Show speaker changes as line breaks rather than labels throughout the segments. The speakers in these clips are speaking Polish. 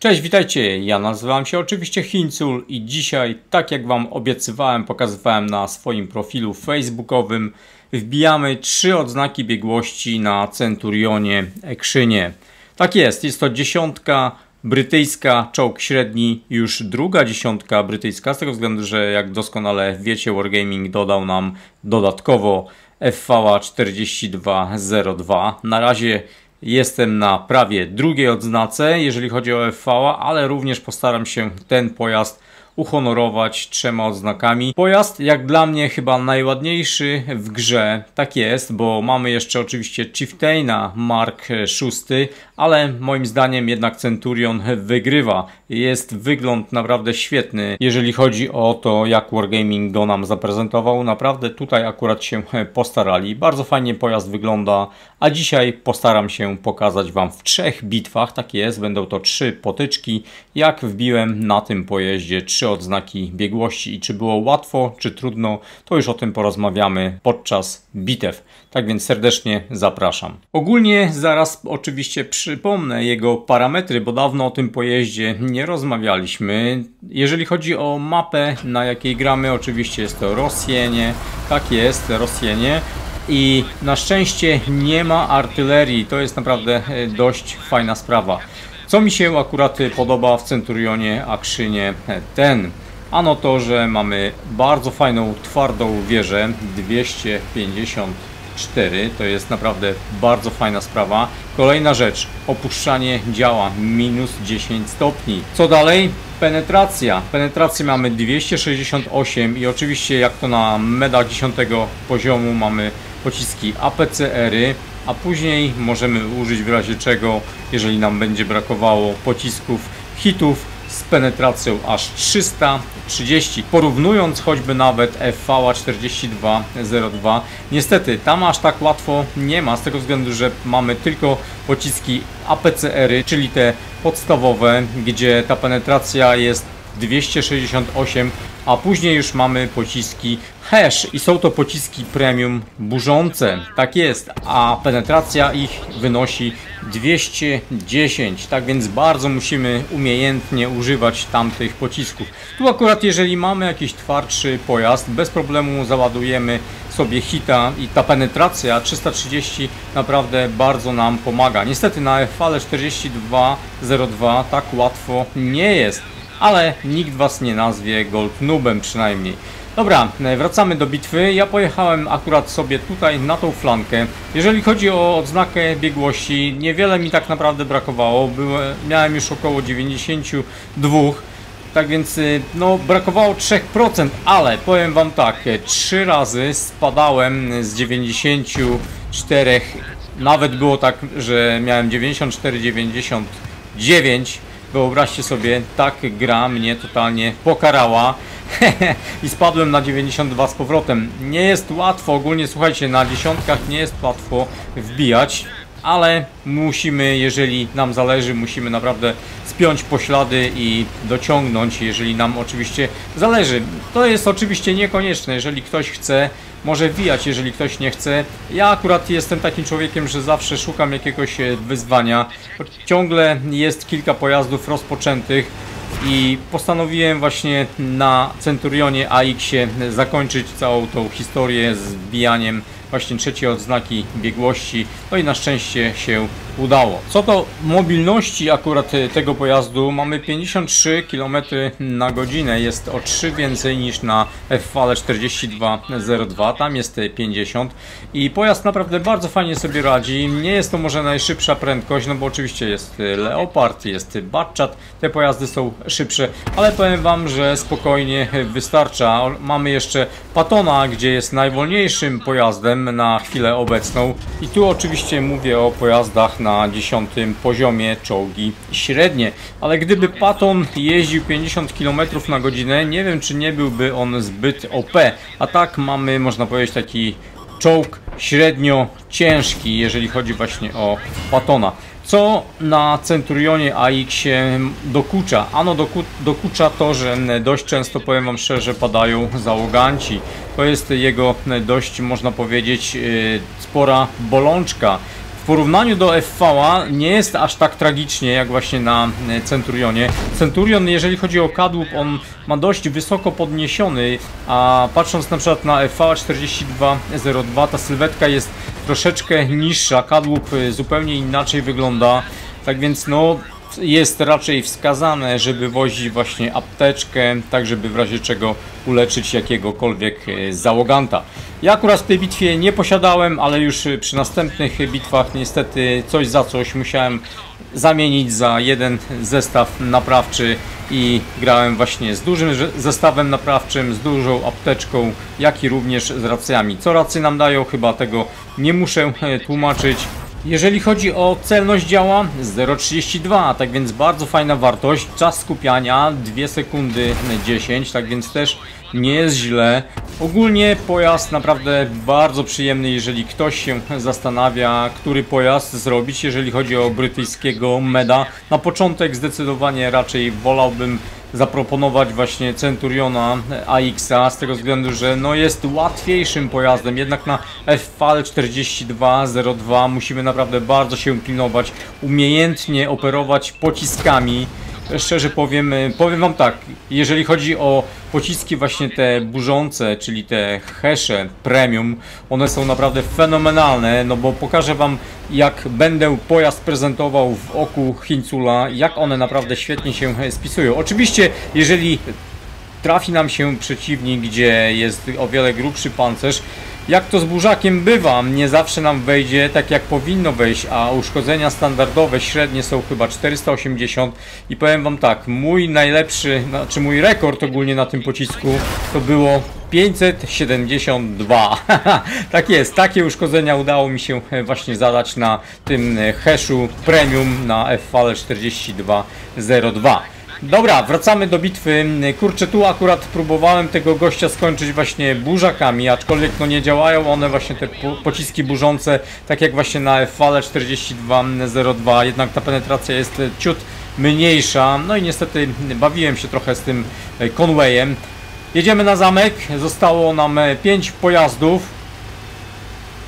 Cześć, witajcie. Ja nazywam się oczywiście Hincul i dzisiaj, tak jak Wam obiecywałem, pokazywałem na swoim profilu facebookowym, wbijamy trzy odznaki biegłości na Centurionie Ekrzynie. Tak jest, jest to dziesiątka brytyjska, czołg średni, już druga dziesiątka brytyjska, z tego względu, że jak doskonale wiecie, Wargaming dodał nam dodatkowo FVA 4202. Na razie Jestem na prawie drugiej odznace, jeżeli chodzi o FV, ale również postaram się ten pojazd uhonorować trzema odznakami. Pojazd jak dla mnie chyba najładniejszy w grze, tak jest, bo mamy jeszcze oczywiście Chieftaina Mark VI, ale moim zdaniem jednak Centurion wygrywa. Jest wygląd naprawdę świetny, jeżeli chodzi o to, jak Wargaming go nam zaprezentował. Naprawdę tutaj akurat się postarali. Bardzo fajnie pojazd wygląda, a dzisiaj postaram się pokazać Wam w trzech bitwach, tak jest, będą to trzy potyczki, jak wbiłem na tym pojeździe trzy odznaki biegłości i czy było łatwo, czy trudno, to już o tym porozmawiamy podczas bitew. Tak więc serdecznie zapraszam. Ogólnie zaraz oczywiście przypomnę jego parametry, bo dawno o tym pojeździe nie rozmawialiśmy. Jeżeli chodzi o mapę, na jakiej gramy, oczywiście jest to Rosjenie. Tak jest, Rosjenie. I na szczęście nie ma artylerii. To jest naprawdę e, dość fajna sprawa. Co mi się akurat podoba w Centurionie Akrzynie ten, ano to, że mamy bardzo fajną, twardą wieżę 254, to jest naprawdę bardzo fajna sprawa. Kolejna rzecz, opuszczanie działa minus 10 stopni. Co dalej? Penetracja. Penetrację mamy 268 i oczywiście jak to na medach 10 poziomu mamy pociski APCR-y a później możemy użyć w razie czego, jeżeli nam będzie brakowało pocisków hitów z penetracją aż 330, porównując choćby nawet FVA 4202. Niestety tam aż tak łatwo nie ma, z tego względu, że mamy tylko pociski APCR-y, czyli te podstawowe, gdzie ta penetracja jest 268, a później już mamy pociski hash i są to pociski premium burzące. Tak jest, a penetracja ich wynosi 210, tak więc bardzo musimy umiejętnie używać tamtych pocisków. Tu akurat jeżeli mamy jakiś twardszy pojazd, bez problemu załadujemy sobie hita i ta penetracja 330 naprawdę bardzo nam pomaga. Niestety na FL 4202 tak łatwo nie jest ale nikt was nie nazwie Gold Nubem przynajmniej. Dobra, e, wracamy do bitwy. Ja pojechałem akurat sobie tutaj na tą flankę. Jeżeli chodzi o odznakę biegłości, niewiele mi tak naprawdę brakowało. Byłem, miałem już około 92. Tak więc e, no brakowało 3%, ale powiem wam tak, e, trzy razy spadałem z 94, nawet było tak, że miałem 94, 99 Wyobraźcie sobie, tak gra mnie totalnie pokarała i spadłem na 92 z powrotem. Nie jest łatwo, ogólnie słuchajcie, na dziesiątkach nie jest łatwo wbijać, ale musimy, jeżeli nam zależy, musimy naprawdę spiąć poślady i dociągnąć, jeżeli nam oczywiście zależy. To jest oczywiście niekonieczne, jeżeli ktoś chce, może wbijać, jeżeli ktoś nie chce. Ja akurat jestem takim człowiekiem, że zawsze szukam jakiegoś e, wyzwania. Ciągle jest kilka pojazdów rozpoczętych i postanowiłem właśnie na Centurionie AX-ie zakończyć całą tą historię z wbijaniem właśnie trzeciej odznaki biegłości. No i na szczęście się udało. Co do mobilności akurat tego pojazdu, mamy 53 km na godzinę. Jest o 3 więcej niż na FVL 4202, tam jest 50 i pojazd naprawdę bardzo fajnie sobie radzi. Nie jest to może najszybsza prędkość, no bo oczywiście jest Leopard, jest Batchat, te pojazdy są szybsze, ale powiem Wam, że spokojnie wystarcza. Mamy jeszcze Patona, gdzie jest najwolniejszym pojazdem na chwilę obecną i tu oczywiście mówię o pojazdach na na 10 poziomie czołgi średnie. Ale gdyby Patton jeździł 50 km na godzinę, nie wiem czy nie byłby on zbyt OP. A tak mamy, można powiedzieć, taki czołg średnio ciężki, jeżeli chodzi właśnie o Patona. Co na Centurionie AX się dokucza? Ano doku, dokucza to, że dość często, powiem Wam szczerze, padają załoganci. To jest jego dość, można powiedzieć, y, spora bolączka porównaniu do FV nie jest aż tak tragicznie jak właśnie na e, Centurionie. Centurion, jeżeli chodzi o kadłub, on ma dość wysoko podniesiony, a patrząc na przykład na FV 4202, ta sylwetka jest troszeczkę niższa, kadłub e, zupełnie inaczej wygląda. Tak więc no jest raczej wskazane, żeby wozić właśnie apteczkę, tak żeby w razie czego uleczyć jakiegokolwiek e, załoganta. Ja akurat w tej bitwie nie posiadałem, ale już przy następnych bitwach niestety coś za coś musiałem zamienić za jeden zestaw naprawczy i grałem właśnie z dużym zestawem naprawczym, z dużą apteczką, jak i również z racjami. Co racje nam dają, chyba tego nie muszę e, tłumaczyć. Jeżeli chodzi o celność działa 0,32, tak więc bardzo fajna wartość. Czas skupiania 2 sekundy 10, tak więc też nie jest źle. Ogólnie pojazd naprawdę bardzo przyjemny, jeżeli ktoś się zastanawia, który pojazd zrobić, jeżeli chodzi o brytyjskiego Meda. Na początek zdecydowanie raczej wolałbym zaproponować właśnie Centuriona AX-a z tego względu, że no jest łatwiejszym pojazdem, jednak na FVL 4202 musimy naprawdę bardzo się pilnować, umiejętnie operować pociskami szczerze powiem, e, powiem wam tak, jeżeli chodzi o pociski właśnie te burzące, czyli te hesze premium, one są naprawdę fenomenalne, no bo pokażę wam jak będę pojazd prezentował w oku Hincula, jak one naprawdę świetnie się spisują. Oczywiście, jeżeli trafi nam się przeciwnik, gdzie jest o wiele grubszy pancerz, jak to z burzakiem bywa, nie zawsze nam wejdzie tak jak powinno wejść, a uszkodzenia standardowe średnie są chyba 480 i powiem wam tak, mój najlepszy, znaczy mój rekord ogólnie na tym pocisku to było 572. tak jest, takie uszkodzenia udało mi się właśnie zadać na tym hashu premium na FVL 4202. Dobra, wracamy do bitwy. Kurczę, tu akurat próbowałem tego gościa skończyć właśnie burzakami, aczkolwiek no nie działają one właśnie te pociski burzące, tak jak właśnie na FVL 4202, jednak ta penetracja jest ciut mniejsza. No i niestety bawiłem się trochę z tym e, Conwayem. Jedziemy na zamek, zostało nam 5 e, pojazdów.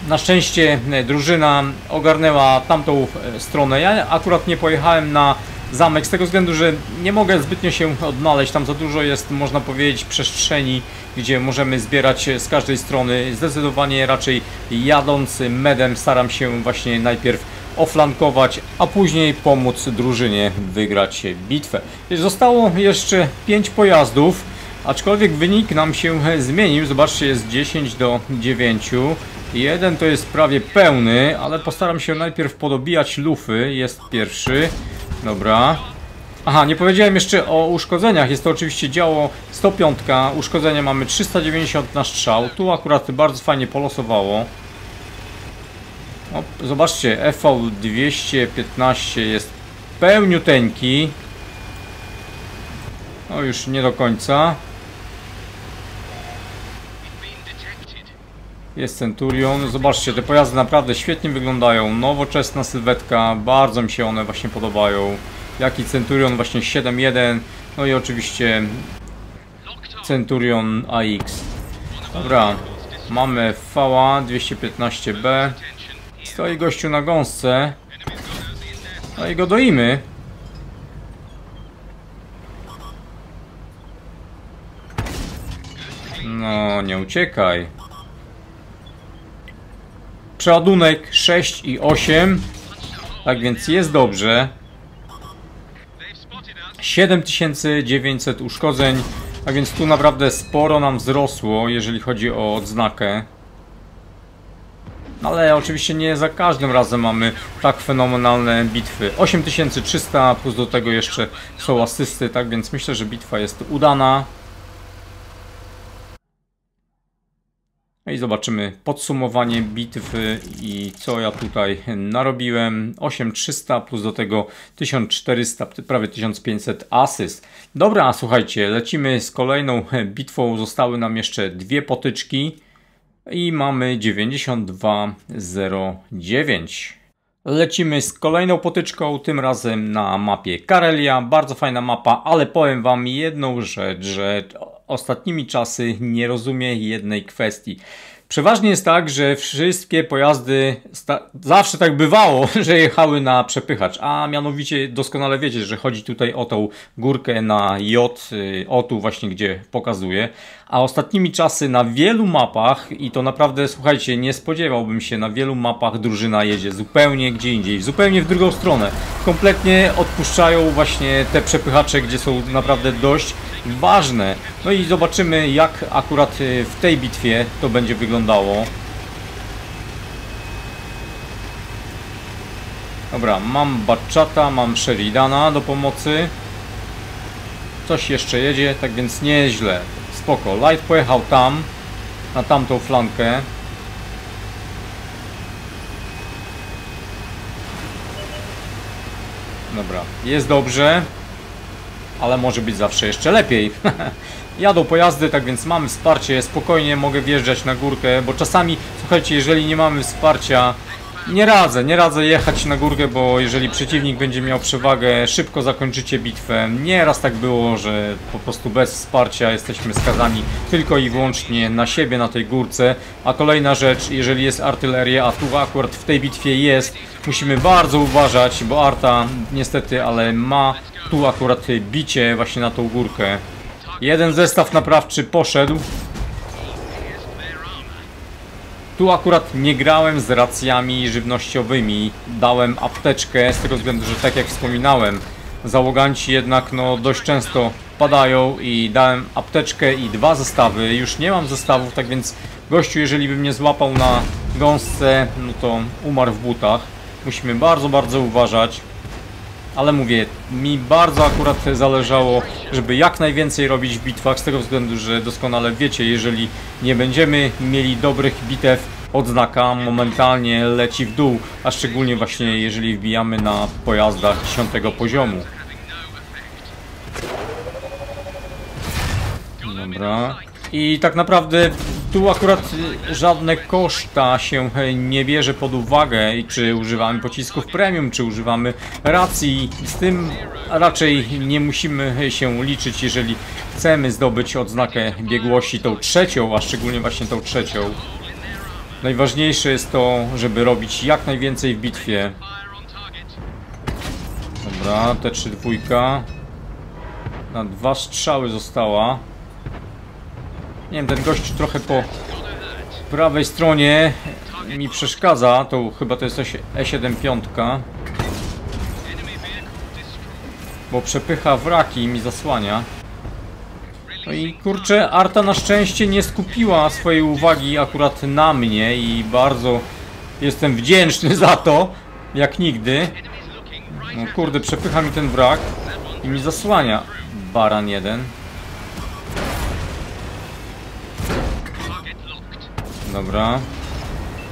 Na szczęście e, drużyna ogarnęła tamtą stronę. Ja akurat nie pojechałem na zamek z tego względu, że nie mogę zbytnio się odnaleźć. Tam za dużo jest, można powiedzieć, przestrzeni, gdzie możemy zbierać z każdej strony. Zdecydowanie raczej jadąc medem staram się właśnie najpierw oflankować, a później pomóc drużynie wygrać bitwę. Zostało jeszcze 5 pojazdów, aczkolwiek wynik nam się zmienił. Zobaczcie, jest 10 do 9. Jeden to jest prawie pełny, ale postaram się najpierw podobijać lufy. Jest pierwszy. Dobra. Aha, nie powiedziałem jeszcze o uszkodzeniach. Jest to oczywiście działo 105. Uszkodzenia mamy 390 na strzał. Tu akurat bardzo fajnie polosowało. O, zobaczcie, FV215 jest pełniuteńki. No już nie do końca. Jest Centurion. Zobaczcie, te pojazdy naprawdę świetnie wyglądają. Nowoczesna sylwetka, bardzo mi się one właśnie podobają. Jaki Centurion właśnie 7.1. No i oczywiście Centurion AX. Dobra, mamy VA 215B. Stoi gościu na gąsce. No i go doimy. No, nie uciekaj. Przeładunek 6 i 8. Tak więc jest dobrze. 7900 uszkodzeń. A więc tu naprawdę sporo nam wzrosło, jeżeli chodzi o odznakę. Ale oczywiście nie za każdym razem mamy tak fenomenalne bitwy. 8300 plus do tego jeszcze są asysty, tak więc myślę, że bitwa jest udana. No i zobaczymy podsumowanie bitwy i co ja tutaj narobiłem. 8300 plus do tego 1400, prawie 1500 asyst. Dobra, słuchajcie, lecimy z kolejną bitwą. Zostały nam jeszcze dwie potyczki i mamy 9209. Lecimy z kolejną potyczką, tym razem na mapie Karelia. Bardzo fajna mapa, ale powiem Wam jedną rzecz, że ostatnimi czasy nie rozumie jednej kwestii. Przeważnie jest tak, że wszystkie pojazdy, zawsze tak bywało, że jechały na przepychacz, a mianowicie doskonale wiecie, że chodzi tutaj o tą górkę na J, y, o tu właśnie gdzie pokazuję, a ostatnimi czasy na wielu mapach, i to naprawdę słuchajcie, nie spodziewałbym się, na wielu mapach drużyna jedzie zupełnie gdzie indziej, zupełnie w drugą stronę. Kompletnie odpuszczają właśnie te przepychacze, gdzie są naprawdę dość ważne. No i zobaczymy jak akurat y, w tej bitwie to będzie wyglądało. Dobra, mam Batchata, mam Sheridana do pomocy. Coś jeszcze jedzie, tak więc nieźle. Spoko. Light pojechał tam, na tamtą flankę. Dobra, jest dobrze, ale może być zawsze jeszcze lepiej. Jadą pojazdy, tak więc mamy wsparcie, spokojnie mogę wjeżdżać na górkę, bo czasami, słuchajcie, jeżeli nie mamy wsparcia, nie radzę, nie radzę jechać na górkę, bo jeżeli przeciwnik będzie miał przewagę, szybko zakończycie bitwę. Nieraz tak było, że po prostu bez wsparcia jesteśmy skazani tylko i wyłącznie na siebie na tej górce. A kolejna rzecz, jeżeli jest artyleria, a tu akurat w tej bitwie jest, musimy bardzo uważać, bo Arta niestety, ale ma tu akurat bicie właśnie na tą górkę. Jeden zestaw naprawczy poszedł. Tu akurat nie grałem z racjami żywnościowymi. Dałem apteczkę z tego względu, że tak jak wspominałem, załoganci jednak no dość często padają i dałem apteczkę i dwa zestawy. Już nie mam zestawów, tak więc gościu, jeżeli by mnie złapał na gąsce, no to umarł w butach. Musimy bardzo, bardzo uważać. Ale mówię, mi bardzo akurat zależało, żeby jak najwięcej robić w bitwach, z tego względu, że doskonale wiecie, jeżeli nie będziemy mieli dobrych bitew, odznaka momentalnie leci w dół, a szczególnie właśnie jeżeli wbijamy na pojazdach 10 poziomu. Dobra. I tak naprawdę tu akurat żadne koszta się nie bierze pod uwagę, czy używamy pocisków premium, czy używamy racji. Z tym raczej nie musimy się liczyć, jeżeli chcemy zdobyć odznakę biegłości, tą trzecią, a szczególnie właśnie tą trzecią. Najważniejsze jest to, żeby robić jak najwięcej w bitwie. Dobra, te trzy dwójka. Na dwa strzały została. Nie wiem, ten gość trochę po prawej stronie mi przeszkadza. To chyba to jest E75. Bo przepycha wraki i mi zasłania. No i kurczę, Arta na szczęście nie skupiła swojej uwagi akurat na mnie i bardzo jestem wdzięczny za to, jak nigdy. No kurde, przepycha mi ten wrak i mi zasłania. Baran jeden. Dobra.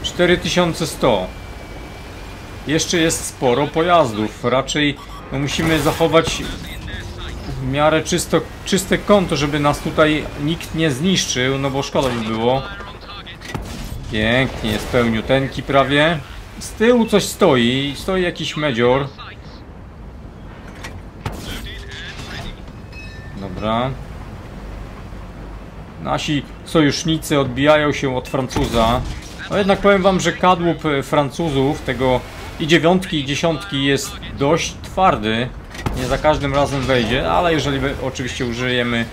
4100. Jeszcze jest sporo pojazdów. Raczej no, musimy zachować w miarę czysto, czyste konto, żeby nas tutaj nikt nie zniszczył, no bo szkoda by było. Pięknie, spełniuteńki prawie. Z tyłu coś stoi, stoi jakiś medzior. Dobra. Nasi sojusznicy odbijają się od Francuza. No jednak powiem wam, że kadłub e, Francuzów, tego i dziewiątki i dziesiątki jest dość twardy. Nie za każdym razem wejdzie, ale jeżeli oczywiście użyjemy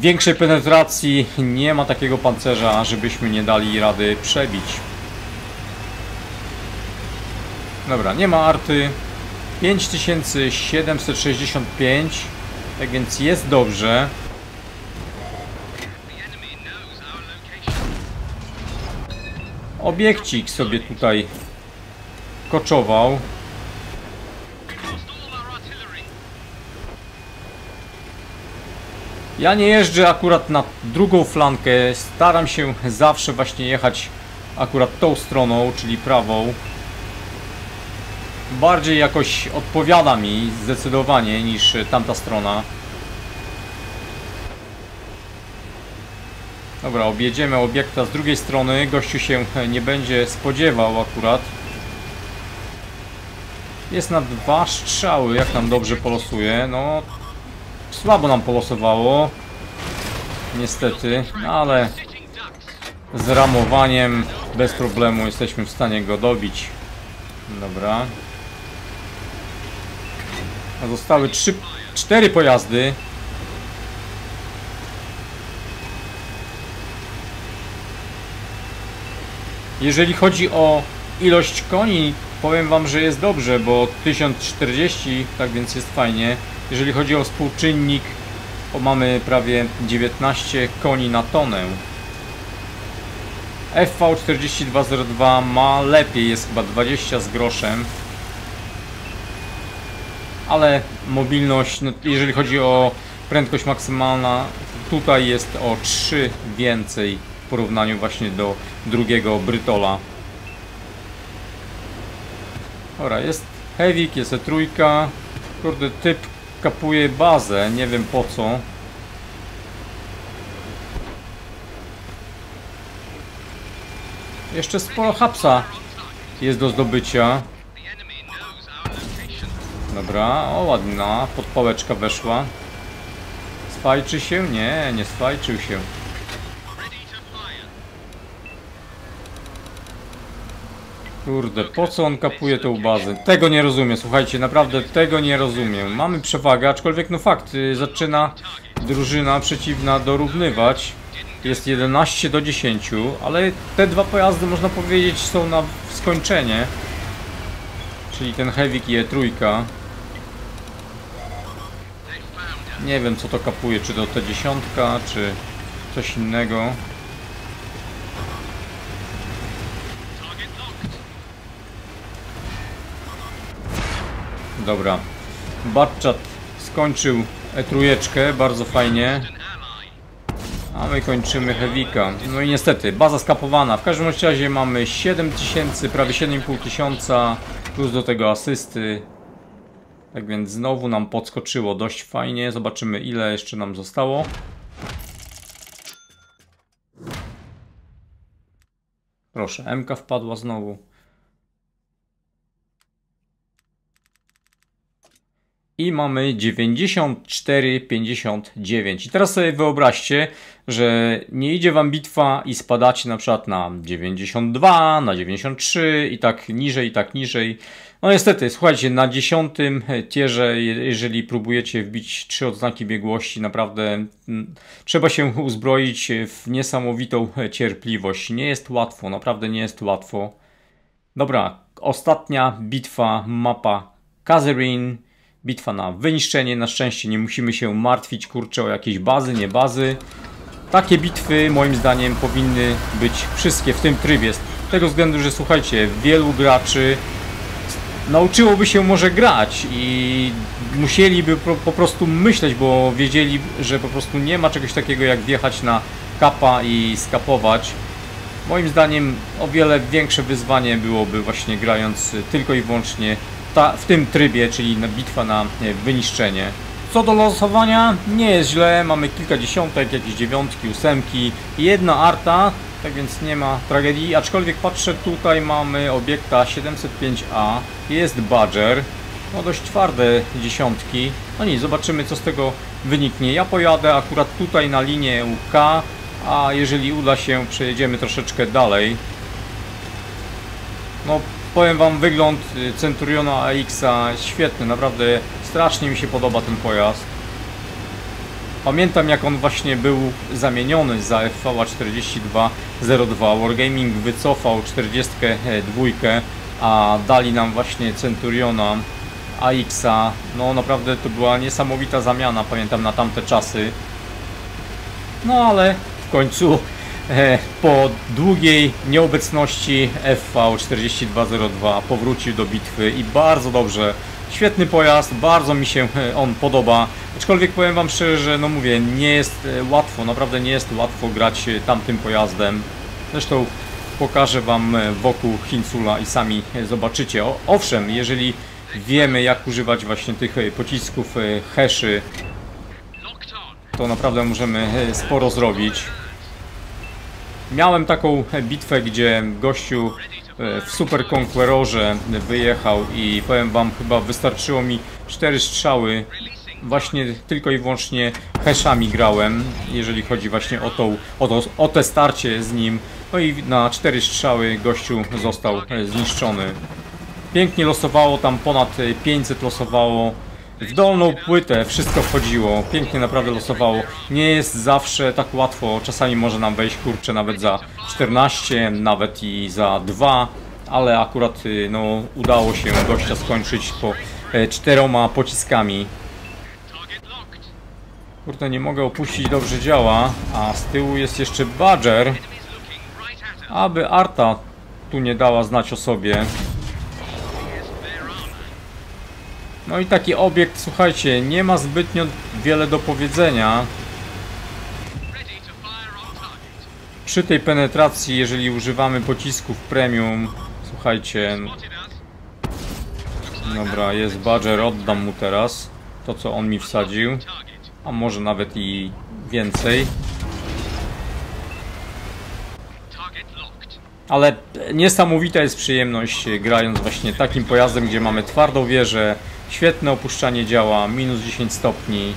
większej penetracji, nie ma takiego pancerza, żebyśmy nie dali rady przebić. Dobra, nie ma arty. 5765, tak więc jest dobrze. Obiekcik sobie tutaj koczował. Ja nie jeżdżę akurat na drugą flankę, staram się zawsze właśnie jechać akurat tą stroną, czyli prawą. Bardziej jakoś odpowiada mi zdecydowanie niż tamta strona. Dobra, objedziemy obiekta z drugiej strony. Gościu się nie będzie spodziewał akurat. Jest na dwa strzały, jak nam dobrze polosuje. No, słabo nam polosowało. Niestety, ale z ramowaniem bez problemu jesteśmy w stanie go dobić. Dobra. A zostały trzy, cztery pojazdy. Jeżeli chodzi o ilość koni, powiem wam, że jest dobrze, bo 1040, tak więc jest fajnie. Jeżeli chodzi o współczynnik, o mamy prawie 19 koni na tonę. FV4202 ma lepiej, jest chyba 20 z groszem. Ale mobilność, no, jeżeli chodzi o prędkość maksymalna, tutaj jest o 3 więcej porównaniu właśnie do drugiego Brytola. Dobra, jest Hewik, jest E3. Kurde, typ kapuje bazę, nie wiem po co. Jeszcze sporo hapsa jest do zdobycia. Dobra, o ładna, podpałeczka weszła. Swajczy się? Nie, nie swajczył się. Kurde, po co on kapuje tą bazę? Tego nie rozumiem, słuchajcie, naprawdę tego nie rozumiem. Mamy przewagę, aczkolwiek no fakt, y, zaczyna drużyna przeciwna dorównywać. Jest 11 do 10, ale te dwa pojazdy można powiedzieć są na skończenie. Czyli ten Hewik i E3. Nie wiem co to kapuje, czy to T10, czy coś innego. Dobra. Batchat skończył E3, bardzo fajnie. A my kończymy Hewika. No i niestety, baza skapowana. W każdym razie mamy 7000, prawie 7,5 tysiąca, plus do tego asysty. Tak więc znowu nam podskoczyło dość fajnie. Zobaczymy ile jeszcze nam zostało. Proszę, MK wpadła znowu. I mamy 94,59. I teraz sobie wyobraźcie, że nie idzie wam bitwa i spadacie na przykład na 92, na 93 i tak niżej, i tak niżej. No niestety, słuchajcie, na dziesiątym tierze, jeżeli próbujecie wbić trzy odznaki biegłości, naprawdę mm, trzeba się uzbroić w niesamowitą cierpliwość. Nie jest łatwo, naprawdę nie jest łatwo. Dobra, ostatnia bitwa, mapa Kazerine bitwa na wyniszczenie. Na szczęście nie musimy się martwić, kurczę, o jakieś bazy, nie bazy. Takie bitwy moim zdaniem powinny być wszystkie w tym trybie. Z tego względu, że słuchajcie, wielu graczy nauczyłoby się może grać i musieliby po, prostu myśleć, bo wiedzieli, że po prostu nie ma czegoś takiego jak wjechać na kapa i skapować. Moim zdaniem o wiele większe wyzwanie byłoby właśnie grając tylko i wyłącznie ta, w tym trybie, czyli na bitwa na wyniszczenie. Co do losowania, nie jest źle, mamy kilka dziesiątek, jakieś dziewiątki, ósemki i jedna arta, tak więc nie ma tragedii, aczkolwiek patrzę tutaj mamy obiekta 705A, jest Badger, no dość twarde dziesiątki, no nic, zobaczymy co z tego wyniknie. Ja pojadę akurat tutaj na linię UK, a jeżeli uda się przejedziemy troszeczkę dalej. No Powiem wam, wygląd y, Centuriona AX-a świetny, naprawdę strasznie mi się podoba ten pojazd. Pamiętam jak on właśnie był zamieniony za FV 4202. Wargaming wycofał 42, a dali nam właśnie Centuriona AX-a. No naprawdę to była niesamowita zamiana, pamiętam na tamte czasy. No ale w końcu E, po długiej nieobecności FV4202 powrócił do bitwy i bardzo dobrze. Świetny pojazd, bardzo mi się e, on podoba. Aczkolwiek powiem Wam szczerze, że no mówię, nie jest e, łatwo, naprawdę nie jest łatwo grać tamtym pojazdem. Zresztą pokażę Wam wokół Hinsula i sami zobaczycie. Owszem, jeżeli wiemy jak używać właśnie tych pocisków heszy, to naprawdę możemy sporo zrobić. Miałem taką bitwę, gdzie gościu e, w Super Conquerorze wyjechał i powiem wam, chyba wystarczyło mi 4 strzały właśnie tylko i wyłącznie heszami grałem, jeżeli chodzi właśnie o, tą, o, to, o te starcie z nim. No i na cztery strzały gościu został e, zniszczony. Pięknie losowało, tam ponad e, 500 losowało. W dolną płytę wszystko wchodziło, pięknie naprawdę losowało. Nie jest zawsze tak łatwo, czasami może nam wejść kurczę nawet za 14, nawet i za 2, ale akurat y, no, udało się gościa skończyć po e, czteroma pociskami. Kurde, nie mogę opuścić, dobrze działa, a z tyłu jest jeszcze Badger, aby Arta tu nie dała znać o sobie. No i taki obiekt, słuchajcie, nie ma zbytnio wiele do powiedzenia. Przy tej penetracji, jeżeli używamy pocisków premium, słuchajcie, dobra, jest Badger, oddam mu teraz to, co on mi wsadził, a może nawet i więcej. Ale niesamowita jest przyjemność grając właśnie takim pojazdem, gdzie mamy twardą wieżę, świetne opuszczanie działa, minus 10 stopni.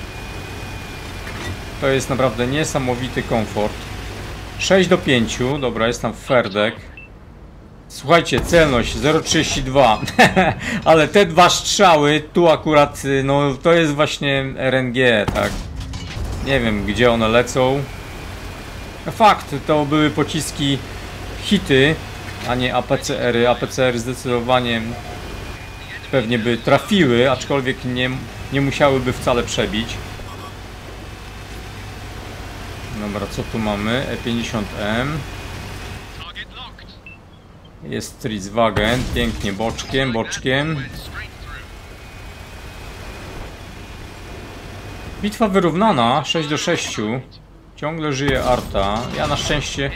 To jest naprawdę niesamowity komfort. 6 do 5, dobra, jest tam Ferdek. Słuchajcie, celność 0,32, ale te dwa strzały, tu akurat, no to jest właśnie RNG, tak. Nie wiem, gdzie one lecą. Fakt, to były pociski hity, a nie APCR-y. APCR zdecydowanie pewnie by trafiły, aczkolwiek nie, nie musiałyby wcale przebić. Dobra, co tu mamy? E50M. Jest Trizwagen, pięknie boczkiem, boczkiem. Bitwa wyrównana, 6 do 6. Ciągle żyje Arta. Ja na szczęście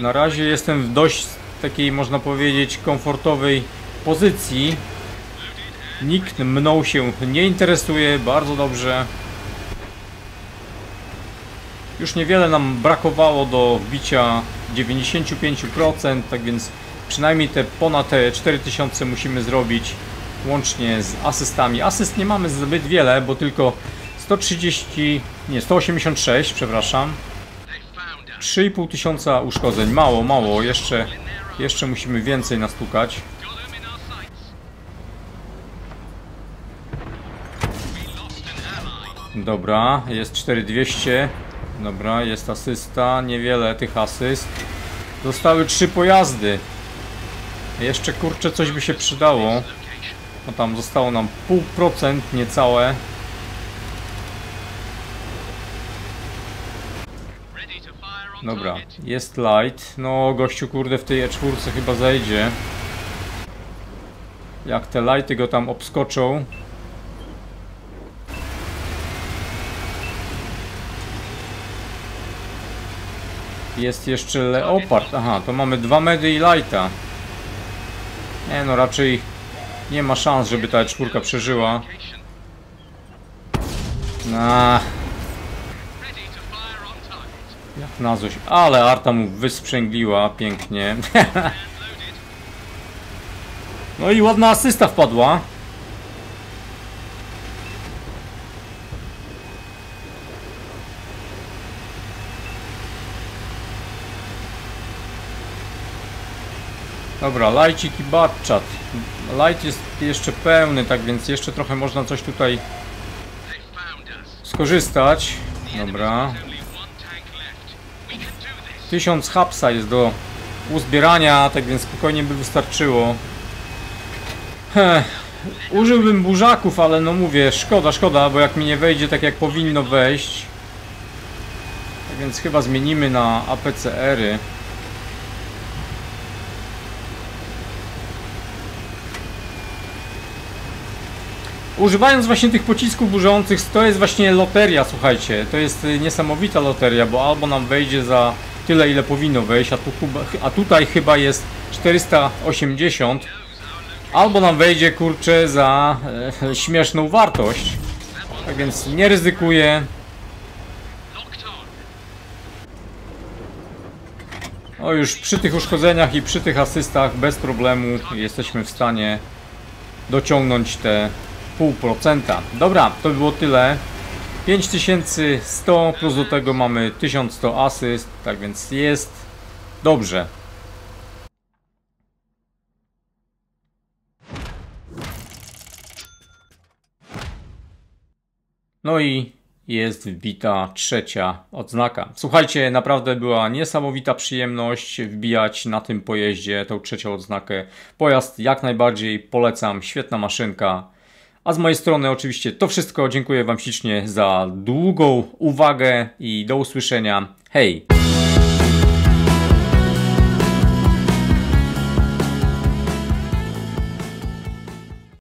na razie jestem w dość takiej, można powiedzieć, komfortowej pozycji. Nikt mną się nie interesuje, bardzo dobrze. Już niewiele nam brakowało do wbicia 95%, tak więc przynajmniej te ponad te 4000 musimy zrobić łącznie z asystami. Asyst nie mamy zbyt wiele, bo tylko 130, nie 186, przepraszam. 3,5 tysiąca uszkodzeń. Mało, mało. Jeszcze, jeszcze musimy więcej nastukać. Dobra, jest 4200. Dobra, jest asysta. Niewiele tych asyst. Zostały trzy pojazdy. Jeszcze kurczę coś by się przydało. No tam zostało nam pół procent niecałe. Dobra, jest light. No, gościu kurde w tej E4 chyba zejdzie. Jak te lighty go tam obskoczą. Jest jeszcze Leopard. Aha, to mamy dwa medy i lighta. Nie no, raczej nie ma szans, żeby ta E4 przeżyła. Na. Jak na coś. Ale Arta mu wysprzęgliła pięknie. no i ładna asysta wpadła. Dobra, lajcik i batchat. Light jest jeszcze pełny, tak więc jeszcze trochę można coś tutaj skorzystać. Dobra. 1000 hapsa jest do uzbierania, tak więc spokojnie by wystarczyło. Heh, użyłbym burzaków, ale no mówię, szkoda, szkoda, bo jak mi nie wejdzie tak jak powinno wejść. Tak więc chyba zmienimy na APCR-y. Używając właśnie tych pocisków burzących, to jest właśnie loteria, słuchajcie. To jest y, niesamowita loteria, bo albo nam wejdzie za tyle, ile powinno wejść, a, tu, a tutaj chyba jest 480, albo nam wejdzie, kurczę, za e, śmieszną wartość. Tak więc nie ryzykuję. O, już przy tych uszkodzeniach i przy tych asystach bez problemu jesteśmy w stanie dociągnąć te 2,5%. Dobra, to by było tyle. 5100 plus do tego mamy 1100 asyst, tak więc jest dobrze. No i jest wbita trzecia odznaka. Słuchajcie, naprawdę była niesamowita przyjemność wbijać na tym pojeździe tą trzecią odznakę. Pojazd jak najbardziej polecam, świetna maszynka. A z mojej strony oczywiście to wszystko. Dziękuję Wam ślicznie za długą uwagę i do usłyszenia. Hej!